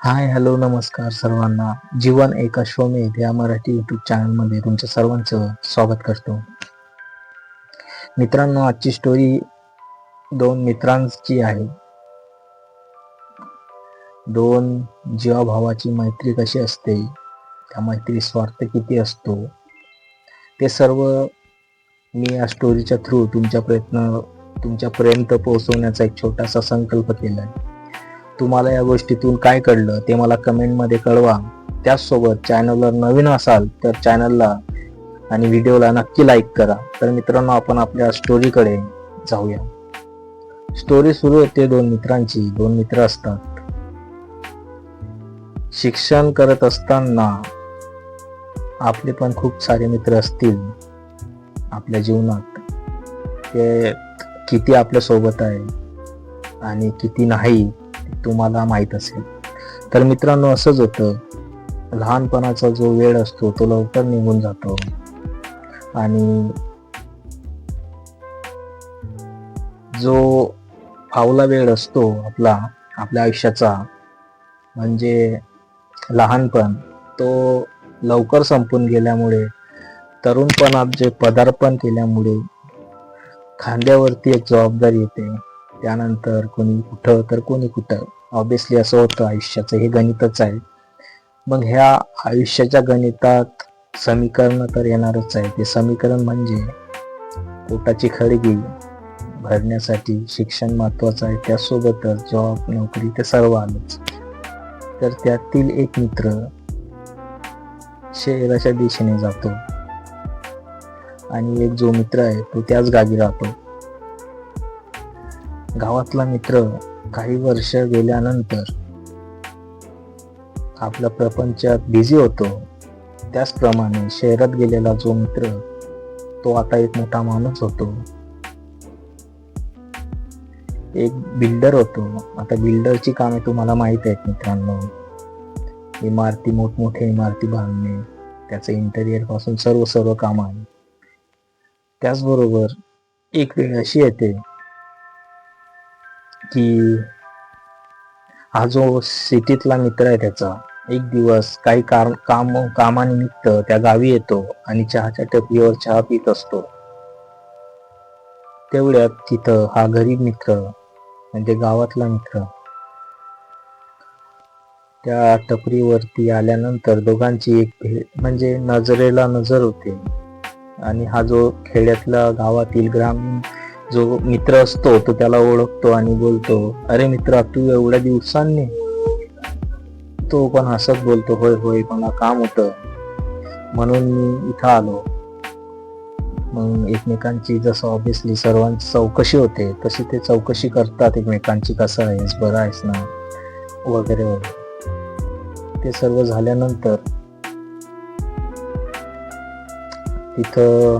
Hi hello नमस्कार सर्वांना. जीवन एक अश्वमेध या मराठी युट्यूब चॅनलमध्ये तुमच्या सर्वांचं स्वागत करतो. मित्रांनो आजची स्टोरी दोन मित्रांची आहे. दोन जीवाभावाची मैत्री कशी असते त्या मैत्री स्वार्थ किती असतो ते सर्व मी या स्टोरीच्या थ्रू तुमच्या प्रयत्न तुमच्यापर्यंत पोहोचवण्याचा एक छोटासा संकल्प केला आहे तुम्हाला या गोष्टीतून काय कळलं ते मला कमेंटमध्ये कळवा. त्याचसोबत चॅनलवर नवीन असाल तर चॅनलला आणि व्हिडिओला नक्की लाईक करा. तर मित्रांनो आपण आपल्या स्टोरीकडे जाऊया. स्टोरी सुरू होते दोन मित्रांची. दोन मित्र असतात. शिक्षण करत असताना आपले पण खूप सारे मित्र असतील आपल्या जीवनात. ते किती आपल्यासोबत आहे आणि किती नाही तुम्हाला माहीत असेल. तर मित्रांनो असंच होतं. लहानपणाचा जो वेळ असतो तो लवकर निघून जातो. आणि जो फावला वेळ असतो आपला आपल्या आयुष्याचा म्हणजे लहानपण तो लवकर संपून गेल्यामुळे तरुणपणात जे पदार्पण केल्यामुळे खांद्यावरती एक जबाबदारी येते. त्यानंतर कोणी कुठं तर कोणी कुठं. ऑब्विसली असं होतं आयुष्याचं हे गणितच आहे. मग ह्या आयुष्याच्या गणितात समीकरण तर येणारच आहे ते समीकरण म्हणजे पोटाची खळगी भरण्यासाठी शिक्षण महत्वाचं आहे. त्यासोबतच जॉब नोकरी ते सर्व आलंच तर त्यातील एक मित्र शहराच्या दिशेने जातो. आणि एक जो मित्र आहे तो त्याच गावी राहतो. गावातला मित्र काही वर्ष गेल्यानंतर आपल्या प्रपंचात बिझी होतो. त्याचप्रमाणे शहरात गेलेला जो मित्र तो आता एक मोठा माणूस होतो. एक बिल्डर होतो. आता बिल्डरची कामे तुम्हाला माहीत आहेत मित्रांनो. इमारती मोठमोठ्या इमारती बांधणे त्याचं इंटेरियरपासून सर्व सर्व काम. आहे त्याचबरोबर एक वेळ अशी येते की हा जो सिटीतला मित्र आहे त्याचा एक दिवस काही कार काम कामानिमित्त त्या गावी येतो आणि चहाच्या टपरीवर चहा पित असतो. तेवढ्यात तिथं हा गरीब मित्र म्हणजे गावातला मित्र त्या टपरीवरती आल्यानंतर दोघांची एक भेट म्हणजे नजरेला नजर होते. आणि हा जो खेड्यातला गावातील ग्रामीण जो मित्र असतो तो त्याला ओळखतो आणि बोलतो अरे मित्र तू एवढ्या दिवसांनी तो पण हसत बोलतो होय होय मला काम होत. म्हणून मी इथं आलो. मग एकमेकांची जसं ऑब्विसली सर्वांची चौकशी होते तशी ते चौकशी करतात एकमेकांची कसं आहेस बरं आहेस ना वगैरे वगैरे. ते सर्व झाल्यानंतर तिथं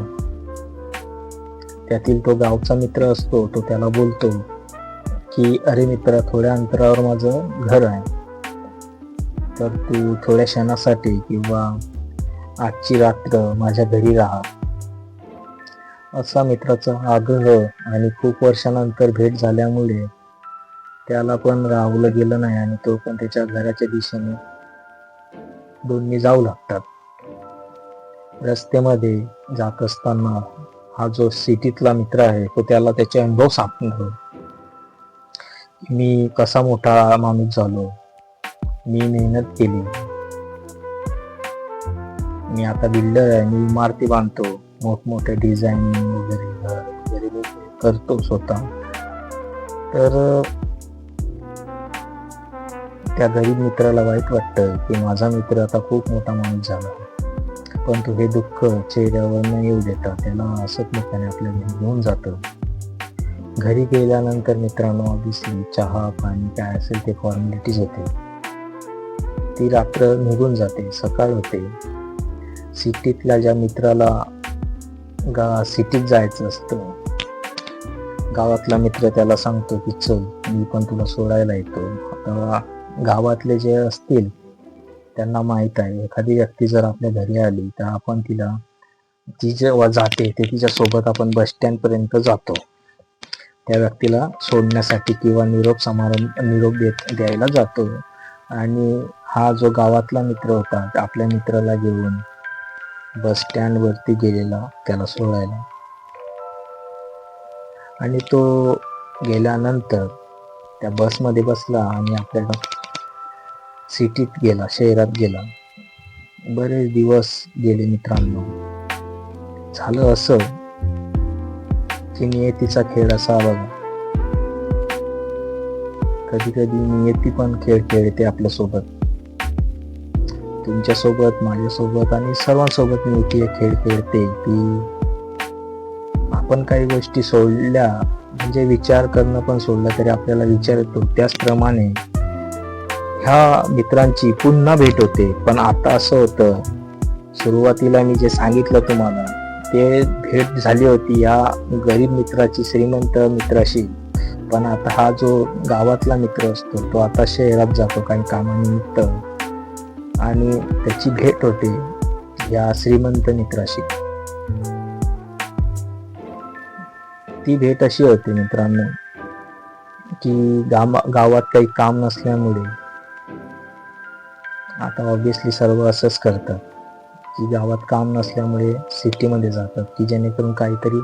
त्यातील तो गावचा मित्र असतो तो त्याला बोलतो की अरे मित्र थोड्या अंतरावर माझं घर आहे. तर तू थोड्या क्षणासाठी किंवा आजची रात्र माझ्या घरी राहा. असा मित्राचा आग्रह आणि खूप वर्षानंतर भेट झाल्यामुळे त्याला पण राहवलं गेलं नाही आणि तो पण त्याच्या घराच्या दिशेने दोन्ही जाऊ लागतात. रस्त्यामध्ये जात असताना हा जो सिटीतला मित्र आहे तो त्याला त्याचे अनुभव सांगतो मी कसा मोठा माणूस झालो. मी मेहनत केली. मी आता बिल्डर आहे मी इमारती बांधतो. मोठमोठे डिझाईनिंग वगैरे वगैरे करतो स्वतः. तर त्या गरीब मित्राला वाईट वाटतं की माझा मित्र आता खूप मोठा माणूस झाला. पण तो हे दुःख चेहऱ्यावर न येऊ देता त्याला असत आपल्या घरी घेऊन जातं. घरी गेल्यानंतर मित्रांनो ऑब्विसली चहा पाणी काय असेल ते फॉर्मॅलिटीज होते. ती रात्र निघून जाते सकाळ होते. सिटीतल्या ज्या मित्राला गा सिटीत जायचं असतं गावातला मित्र त्याला सांगतो की चल मी पण तुला सोडायला येतो. आता गावातले जे असतील त्यांना माहीत आहे. एखादी व्यक्ती जर आपल्या घरी आली तर आपण तिला ती जेव्हा जाते ते तिच्या सोबत आपण बस स्टँड पर्यंत जातो. त्या व्यक्तीला सोडण्यासाठी किंवा निरोप समारंभ निरोप देत द्यायला जातो. आणि हा जो गावातला मित्र होता आपल्या मित्राला घेऊन बस स्टँड वरती गेलेला त्याला सोडायला. आणि तो गेल्यानंतर त्या बसमध्ये बसला आणि आपल्या सिटीत गेला शहरात गेला. बरेच दिवस गेले मित्रांनो. झालं असं की नियतीचा खेळ असा बघा. कधी कधी नियती पण खेळ खेळते आपल्यासोबत. तुमच्यासोबत माझ्यासोबत आणि सर्वांसोबत नियती खेळ खेळते की आपण काही गोष्टी सोडल्या म्हणजे विचार करणं पण सोडलं तरी आपल्याला विचार येतो. त्याचप्रमाणे ह्या मित्रांची पुन्हा भेट होते. पण आता असं होतं सुरुवातीला मी जे सांगितलं तुम्हाला ते भेट झाली होती या गरीब मित्राची श्रीमंत मित्राशी. पण आता हा जो गावातला मित्र असतो तो आता शहरात जातो काही कामानिमित्त. आणि त्याची भेट होते या श्रीमंत मित्राशी. ती भेट अशी होती मित्रांनो की गामा गावात काही काम नसल्यामुळे आता ऑब्विसली सर्व असंच करतात. की गावात काम नसल्यामुळे सिटीमध्ये जातात की जेणेकरून काहीतरी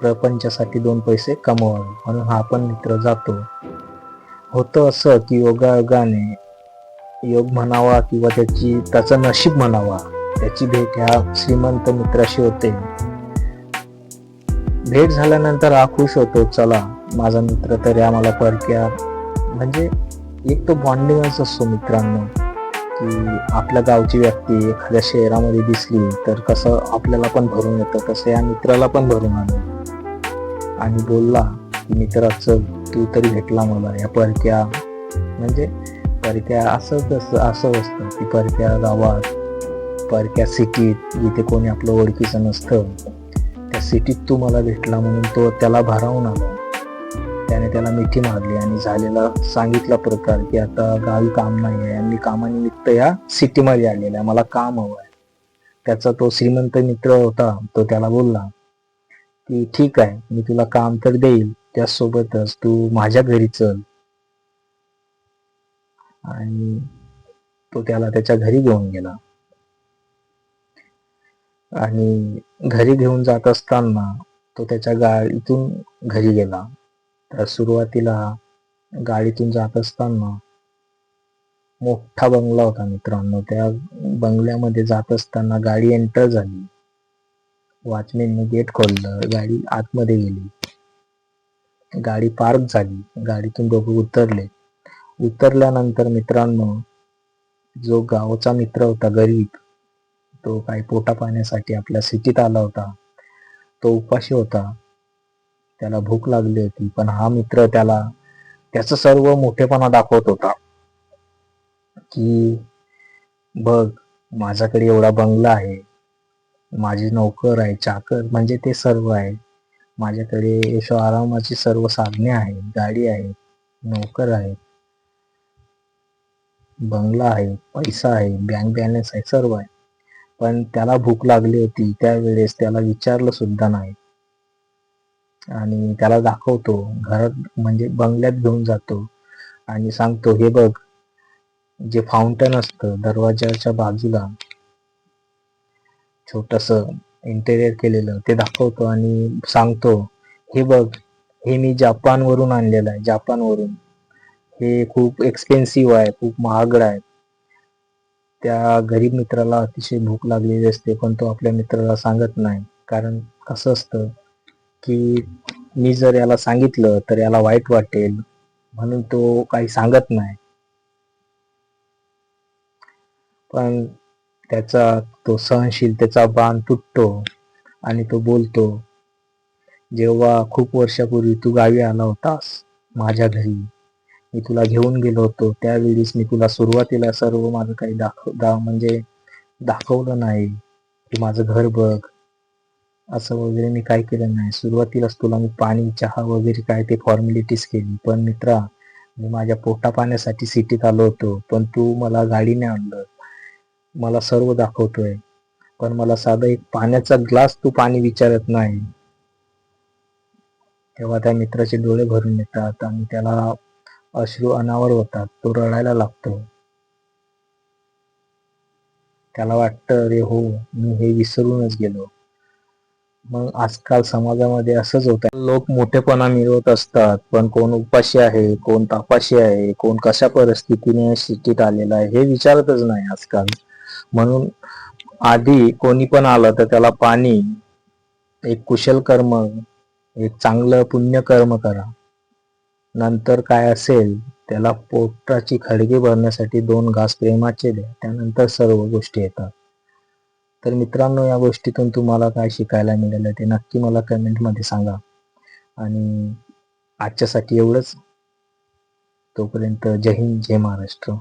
प्रपंचासाठी दोन पैसे कमवावे. म्हणून हा पण मित्र जातो. होतं असं की योगायोगाने योग म्हणावा किंवा त्याची त्याचं नशीब म्हणावा त्याची भेट ह्या श्रीमंत मित्राशी होते. भेट झाल्यानंतर हा खुश होतो चला माझा मित्र तरी आम्हाला परक्या. म्हणजे एक तो बॉन्डिंगच असतो मित्रांनो. की आपल्या गावची व्यक्ती एखाद्या शहरामध्ये दिसली तर कसं आपल्याला पण भरून येतं तसं या मित्राला पण भरून आलं. आणि बोलला की मित्राचं तू तरी भेटला मला. या परक्या म्हणजे परक्या असं कसं असं असतं की परक्या गावात परक्या सिटीत जिथे कोणी आपलं ओळखीचं नसतं त्या सिटीत तू मला भेटला म्हणून तो त्याला भारावून आला. त्याने त्याला मिठी मारली आणि झालेला सांगितला प्रकार की आता गावी काम नाही आहे आणि कामानिमित्त या सिटीमध्ये आलेला आहे. मला काम हवं आहे. त्याचा तो श्रीमंत मित्र होता तो त्याला बोलला की ठीक आहे मी तुला काम तर देईल त्यासोबतच तू माझ्या घरी चल. आणि तो त्याला त्याच्या घरी घेऊन गेला. आणि घरी घेऊन जात असताना तो त्याच्या गाडीतून घरी गेला. तर सुरुवातीला गाडीतून जात असताना मोठा बंगला होता मित्रांनो. त्या बंगल्यामध्ये जात असताना गाडी एंटर झाली. वॉचमॅनने गेट खोललं. गाडी आतमध्ये गेली. गाडी पार्क झाली. गाडीतून दोघं उतरले. उतरल्यानंतर मित्रांनो जो गावचा मित्र होता गरीब तो काही पोटा पाण्यासाठी आपल्या सिटीत आला होता. तो उपाशी होता. त्याला भूक लागली होती पण हा मित्र त्याला त्याचं सर्व मोठेपणा दाखवत होता. की बघ माझ्याकडे एवढा बंगला आहे. माझी नोकर आहे चाकर म्हणजे ते सर्व आहे. माझ्याकडे यशो आरामाची सर्व साधने आहेत गाडी आहे नोकर आहे बंगला आहे पैसा आहे बँक बॅलन्स आहे सर्व आहे. पण त्याला भूक लागली होती त्यावेळेस त्याला विचारलं सुद्धा नाही. आणि त्याला दाखवतो घरात म्हणजे बंगल्यात घेऊन जातो. आणि सांगतो हे बघ जे फाउंटन असतं दरवाजाच्या बाजूला छोटस इंटेरियर केलेलं ते दाखवतो आणि सांगतो हे बघ हे मी जपान वरून आणलेलं आहे जापान वरून हे खूप एक्सपेन्सिव्ह आहे खूप महागड आहे. त्या गरीब मित्राला अतिशय भूक लागलेली असते पण तो आपल्या मित्राला सांगत नाही. कारण कसं असतं की मी जर याला सांगितलं तर याला वाईट वाटेल म्हणून तो काही सांगत नाही. पण त्याचा तो सहनशीलतेचा बाण तुटतो आणि तो बोलतो जेव्हा खूप वर्षापूर्वी तू गावी आला होतास माझ्या घरी मी तुला घेऊन गेलो होतो. त्यावेळीस मी तुला सुरुवातीला सर्व माझं काही दाखव दा म्हणजे दाखवलं नाही. की माझं घर बघ. असं वगैरे मी काय केलं नाही. सुरुवातीलाच तुला मी पाणी चहा वगैरे काय ते फॉर्मॅलिटीज केली. पण मित्रा मी माझ्या पोटा पाण्यासाठी सिटीत आलो होतो. पण तू मला गाडीने आणलं. मला सर्व दाखवतोय. पण मला साधा एक पाण्याचा ग्लास तू पाणी विचारत नाही. तेव्हा त्या मित्राचे डोळे भरून येतात आणि त्याला अश्रू अनावर होतात. तो रडायला लागतो. त्याला वाटतं अरे हो मी हे विसरूनच गेलो. मग आजकाल समाजामध्ये असंच होत लोक मोठेपणा मिळवत असतात पण कोण उपाशी आहे कोण तापाशी आहे कोण कशा परिस्थितीने शेतीत आलेला आहे हे विचारतच नाही आजकाल. म्हणून आधी कोणी पण आलं तर त्याला पाणी एक कुशल कर्म एक चांगलं पुण्य कर्म करा. नंतर काय असेल त्याला पोटाची खडगी भरण्यासाठी दोन घास प्रेमाचे द्या. त्यानंतर सर्व गोष्टी येतात. तर मित्रांनो या गोष्टीतून तुम्हाला काय शिकायला मिळालं ते नक्की मला कमेंटमध्ये सांगा. आणि आजच्यासाठी एवढंच. तोपर्यंत जय हिंद जय महाराष्ट्र.